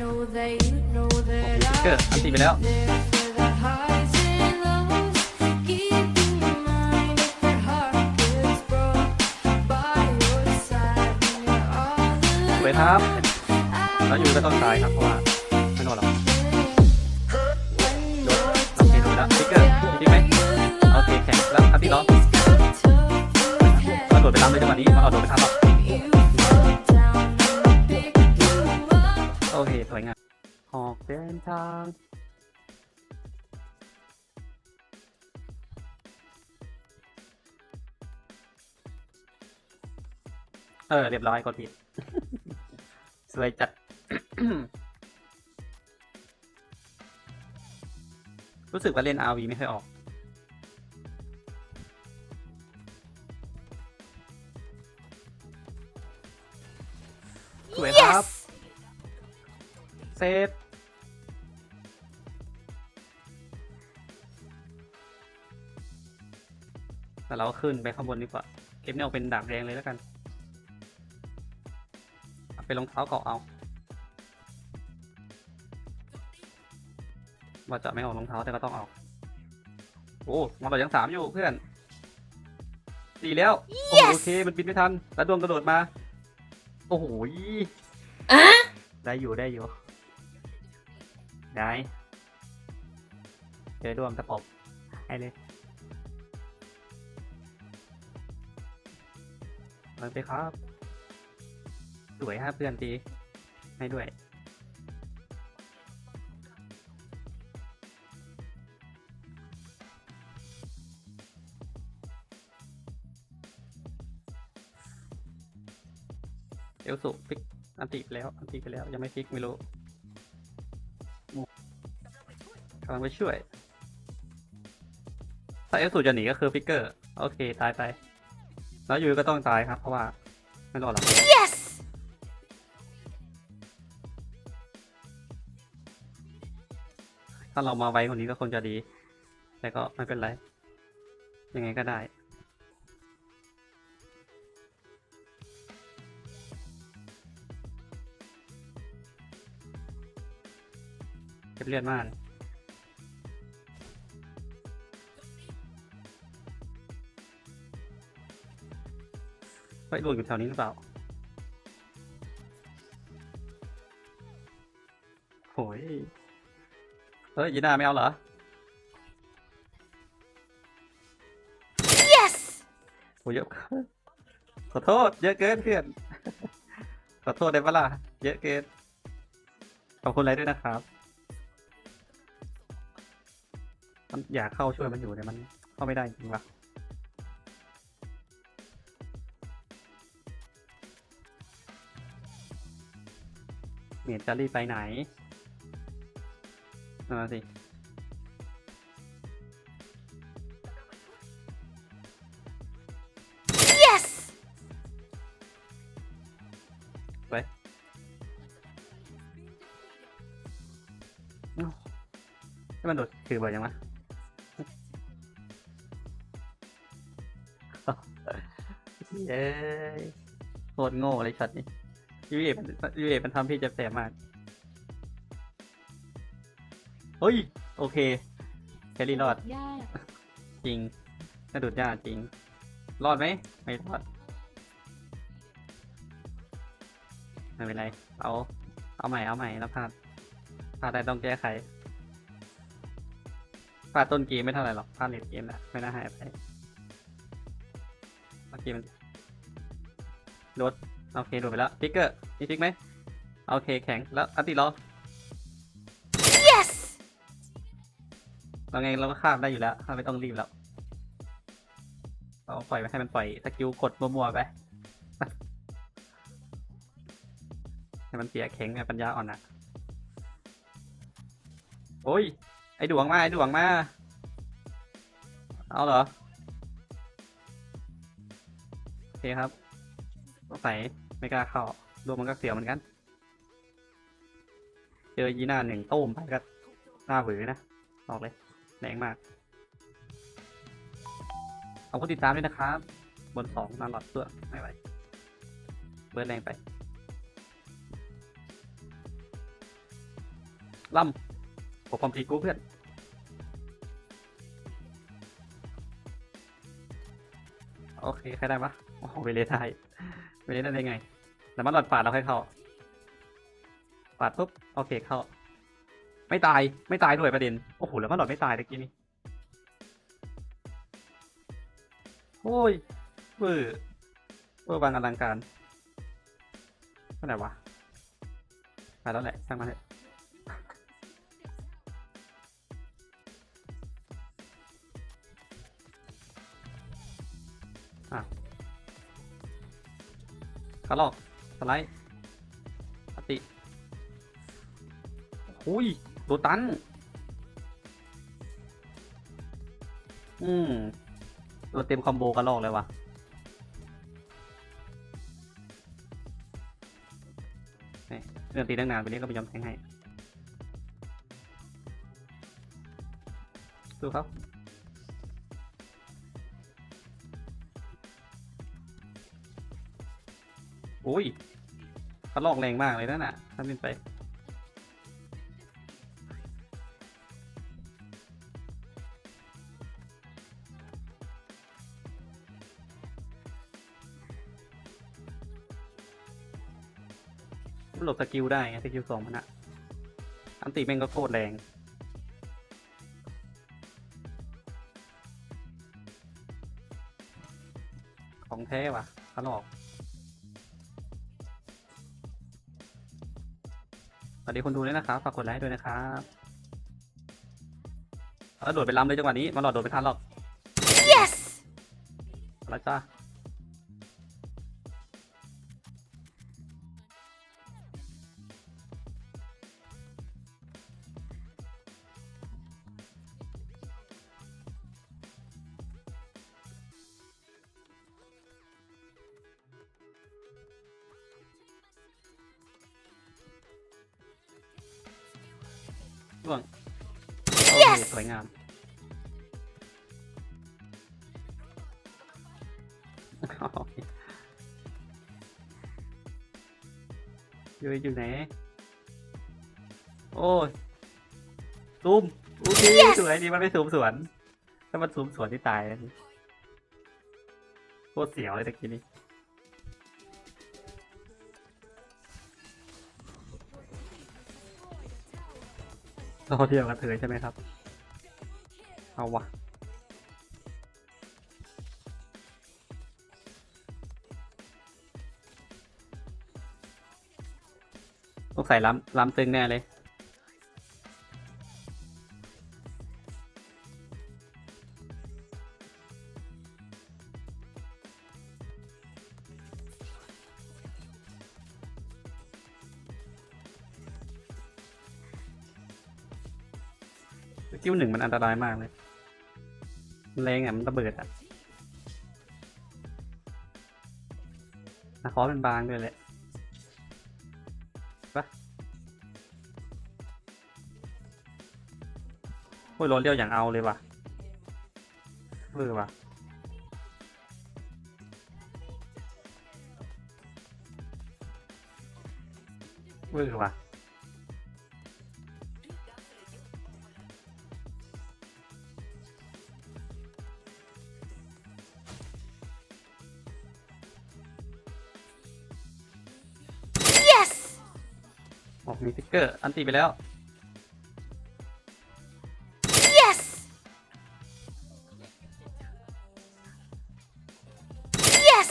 know that you know โอ้ that โหฟิกเกอร์อันตีไปแล้ว I'm there for the highs and lows. Keep in mind if your heart gets broke by your side when you're all สวยครับแล้วอยู่ก็ต้องตายครับเพราะว่าไม่รอดหรอกโดนโอเคโดนแล้วฟิกเกอร์จริงไหมโอเคแข็งแล้วอันที่ล้อมาโดดไปตามเลยจังหวะนี้มาเอาโดดไปทำหรอ โอเคสวยงามออกเดินทางเออเรียบร้อยกดผิด สวยจัดรู้สึกว่าเล่น RV ไม่ค่อยออก สวยครับ เซฟแต่เราขึ้นไปข้างบนดีกว่า เก็บเนี่ยเอาเป็นดาบแดงเลยแล้วกันเอาไปรองเท้าเกาะเอาว่าจะไม่ออกรองเท้าแต่ก็ต้องออกโอ้มาแบบยังสามอยู่เพื่อนสี่แล้วโอ้โหโอเค มันบินไม่ทัน แล้วดวงกระโดดมา โอ้โหได้อยู่ได้อยู่ ได้เจอดวงตะปบให้เลยมาไปครับ สวยฮะเพื่อนตีให้ด้วยเอลสุฟิกอันติไปแล้ว อันติไปแล้ว ยังไม่ฟิกไม่รู้ กำลังไปช่วย ถ้าเอลสุจะหนีก็คือฟิกเกอร์ โอเค ตายไป แล้วยูก็ต้องตายครับ เพราะว่า ไม่รอดหรอก Yes! ถ้าเรามาไวกว่านี้ก็คงจะดี แต่ก็ไม่เป็นไร ยังไงก็ได้เก็บเลือดมาก หลุดอยู่แถวนี้หรือเปล่าโหยเฮ้ยยีน่าไม่เอาเหรอ Yes! โหเยอะเกินขอโทษ เยอะเกินเพื่อน ขอโทษได้ปะล่ะ เยอะเกิน ขอบคุณอะไรด้วยนะครับ มันอยากเข้าช่วยมันอยู่แต่มันเข้าไม่ได้จริงวะ เมียจะรีบไปไหน มาสิ Yes! ไปเอ้าให้มันโดดถือบ่อยยังวะเย้ยโคตรโง่เลยช็อตนี้ ยูเอมันยูเอมันทำพี่เจ็บแสบมาก เฮ้ย โอเคแครี่รอด ยากจริงกระโดดยากจริง รอดไหม ไม่รอด ไม่เป็นไร เอา เอาใหม่ เอาใหม่แล้วพลาดพลาดได้ต้องแก้ไขพลาดต้นเกมไม่เท่าไหร่หรอกพลาดเลดเกมแหละไม่น่าหายไปเมื่อกี้มันโดด โอเคโดดไปแล้วติ๊กเกอร์มีติ๊กไหมโอเคแข็งแล้วอันติรอ Yes! เราไงเราก็ข้ามได้อยู่แล้วข้ามไม่ต้องรีบแล้วเราปล่อยไปให้มันปล่อยสกิลกดมัวๆไปให้มันเสียแข็งไงปัญญาอ่อนอะโอ้ยไอ้ดวงมาไอ้ดวงมาเอาเหรอโอเคครับสงสัย ไม่กล้าเข้าดวงมันก็เสียวเหมือนกัน เจอยีน่าหนึ่งต้มไปก็หน้าหวือนะบอกเลยแรงมากขอบคุณติดตามด้วยนะครับ บนสองนานหลอดเพื่อไม่ไหวเบิร์ดแรงไปล่ำผมคอมพีกูเพื่อนโอเค ใครได้ปะโอ้โหเวเลไท ไปเลได้ได้ไงแต่มันหลอดปาดเราให้เข้าปาดปุ๊บโอเคเข้า ไม่ตายไม่ตายด้วยประเด็นโอ้โหแล้วมันหลอดไม่ตายตะกี้นี้โอ้ยเบอร์เบอร์บางอลังการเท่าไหร่วะไปแล้วแหละช่างมันเถอะ ขาลอกสไลด์ปฏิอุ้ยโดนตัน อืมตัวเต็มคอมโบกระลอกเลยวะนี่เรื่องตีตั้งนานไปนี้ก็ไม่ยอมแทงให้ดูครับ อุ้ยกระลอกแรงมากเลยนั่นน่ะทำเป็นไปหลบสกิลได้ไงสกิลสองมันอะอันติแม่งก็โคตรแรงของแท้ว่ะขลอก วัสดีคนดูด้วยนะครับฝากกดไลค์ด้วยนะครับแล้วโดดไปล้ำเลยจังหวะนี้มาหลอดโดดไปทันหรอก Yes! แล้วจ้า ร่วงโอเค Yes สวยงาม อยู่อยู่ไหน โอ้ยซูมโอเค Yes สวยดีมันไม่ซูมสวน ถ้ามันซูมสวนที่ตายแล้วนี่โคตรเสียวเลยตะกี้นี้ เราเที่ยวกันเถอใช่ไหมครับ เอาวะต้องใส่ล้ำล้ำตึงแน่เลย กิลหนึ่งมันอันตรายมากเลยมันแรงอะมันระเบิดอะนะคอเป็นบางด้วยแหละปะโอ้ยรถเลี้ยวอย่างเอาเลยว่ะเออว่ะเวอว่ะ ออกมีสติ๊กเกอร์ อันตีไปแล้ว Yes! Yes!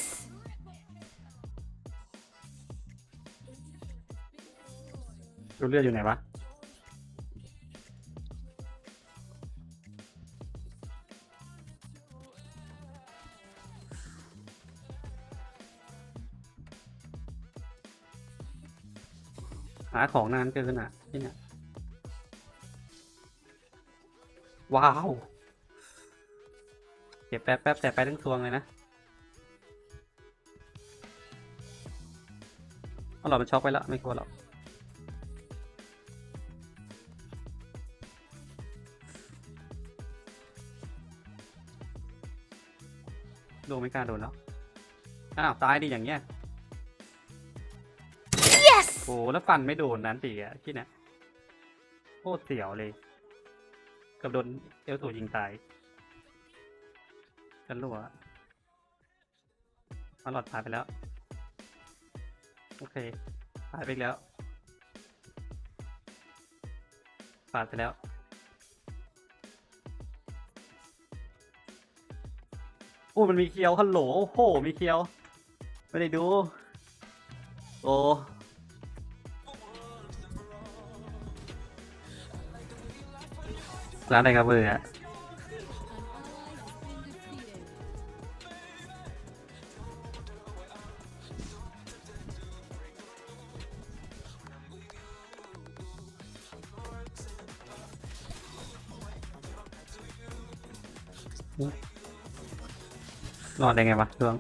ดูเลือดอยู่ไหนวะ หาของนานเกินอะที่เนี่ยว้าวเก็บแป๊บแป๊บแต่ไปทั้งทวงเลยนะเอาหลอดมันช็อกไปแล้วไม่กลัวหรอกโดนไม่กล้าโดนแล้วอ้าวตายดิอย่างเงี้ย โอ้แล้วฟันไม่โดนนั้นตีอะที่เนี่ยคตรเสียวเลยกับโดนเอลสูยิงตายกันรัวมาหลอดตายไปแล้ว โอเคตายไปแล้วปาดไปแล้วโอ้มันมีเคียวฮัลโหลโอ้โหมีเคียว ไม่ได้ดู โอ้ ร้านอะไรครับเบอร์อะรอดได้ไงวะช่วง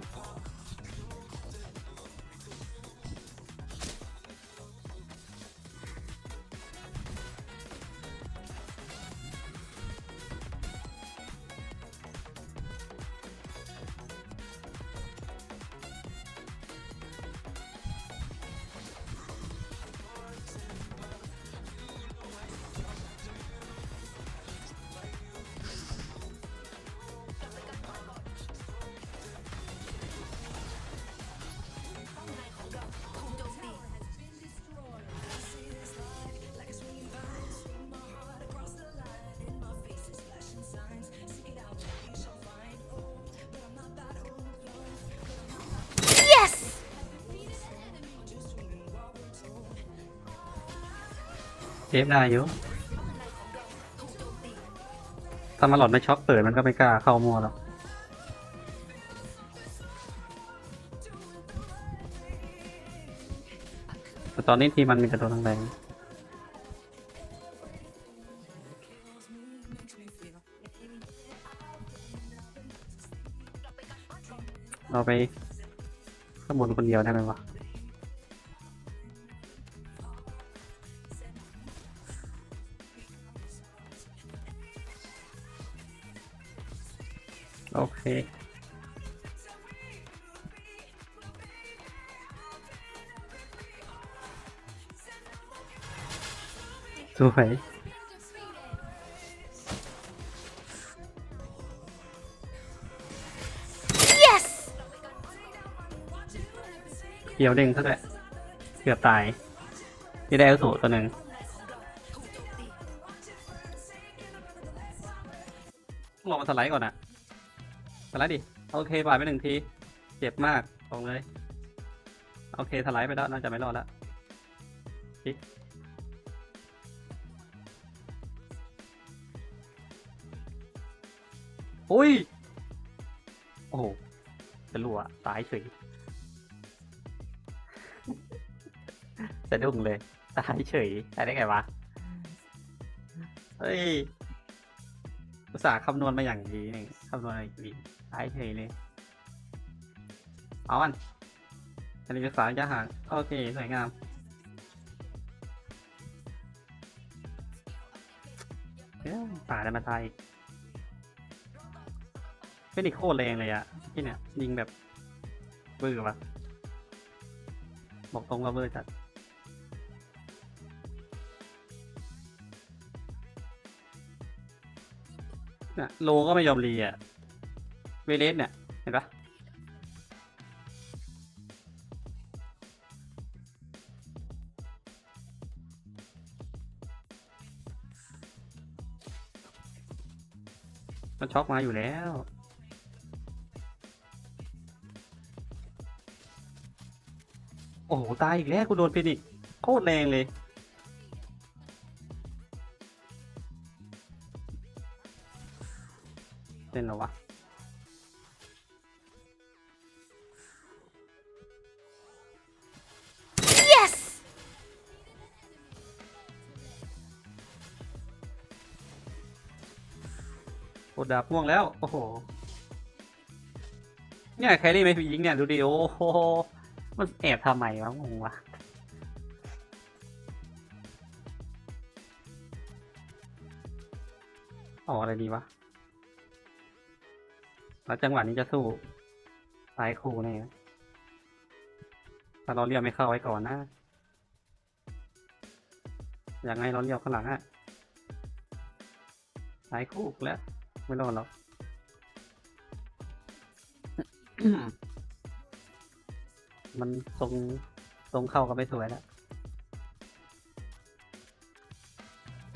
ฟได้อยู่ถ้ามาหลอดไม่ช็อกเปิดมันก็ไม่กล้าเข้ามัวหรอกแต่ตอนนี้ทีมันมีกระโดดแรงเราไปข้างบนคนเดียวได้ไหมวะ เคสวยเกี่ยวเด้งซะด้วยเกือบตาย ที่ได้อสูตัวหนึ่งลองมาสไลด์ก่อนอะ สไลด์ดิโอเคผ่านไปหนึ่งที เจ็บมากบอกเลย โอเคสไลด์ไปแล้วน่าจะไม่รอดแล้วอิ๊ะอุ้ย โอ้โหจะรัวตายเฉยจะดุ้งเลย ตายเฉยตายได้ไงวะ เฮ้ย อุตส่าห์คำนวณมาอย่างดีนี่คำนวณอย่างดีตายเฉยเลย เอาอันอันนี้เป็นสายระยะห่างโอเค สวยงาม เอ้ยป่าได้มาตายเป็นอีกโคตรแรงเลยอะที่เนี่ย ยิงแบบเบื่อวะบอกตรงว่าเบื่อจัด เนี่ยโลก็ไม่ยอมรีอะเวเลสเนี่ย เห็นปะมันช็อกมาอยู่แล้วโอ้โห ตายอีกแล้วกูโดนฟินิกโคตรแรงเลย วะโอดาบม่วงแล้ว โอ้โห เนี่ยแครี่ไม่ผู้หญิงเนี่ย ดูดิ โอ้โห มันแอบทำไมวะงงวะออกอะไรดีวะ แล้วจังหวะนี้จะสู้สายคู่แน่ถ้าเราเรียวไม่เข้าไว้ก่อนนะอย่างไงเราเรียวข้างหลังอะหายคู่แล้วไม่รอดหรอกมันทรงทรงเข้ากันไม่สวยแล้ว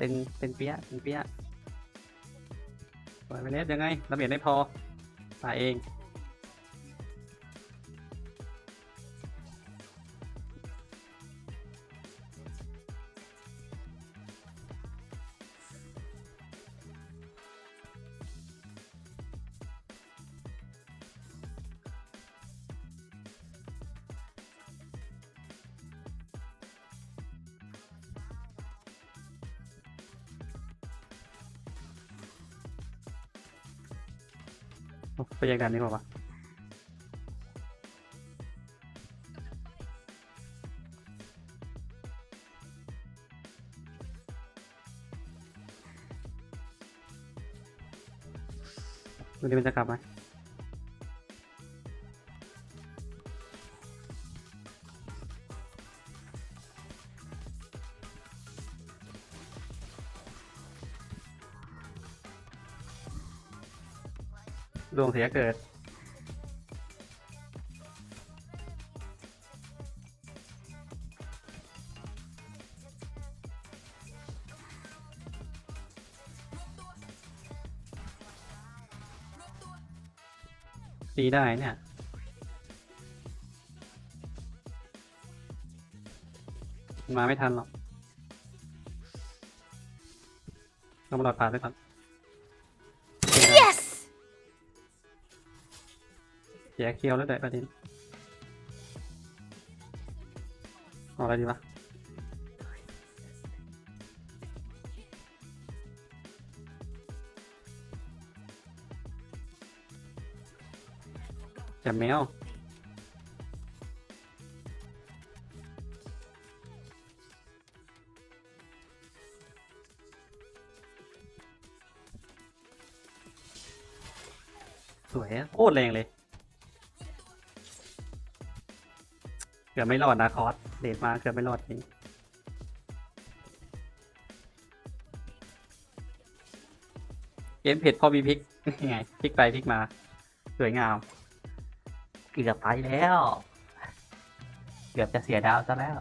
ตึงตึงเปี้ยตึงเปี้ยปไปเน็ตยังไงระเบียบไม่พอ มาเอง ไปยังกันดีกว่าวะดูดิมันจะกลับไหม วงเสียเกิด ตีได้เนี่ย มาไม่ทันหรอกต้องมาหลอดผ่านไปก่อน สียเคียวแล้วด้วยประเด็นเอาอะไรดีวะจับแมวสวยโคตรแรงเลย กือบไม่รอดนะคอสเดทมาเกือบไม่รอดนี่เกมเผ็ดพอมีพลิกยังไงพลิกไปพลิกมา สวยงาม เกือบไปแล้ว เกือบจะเสียดาวซะแล้ว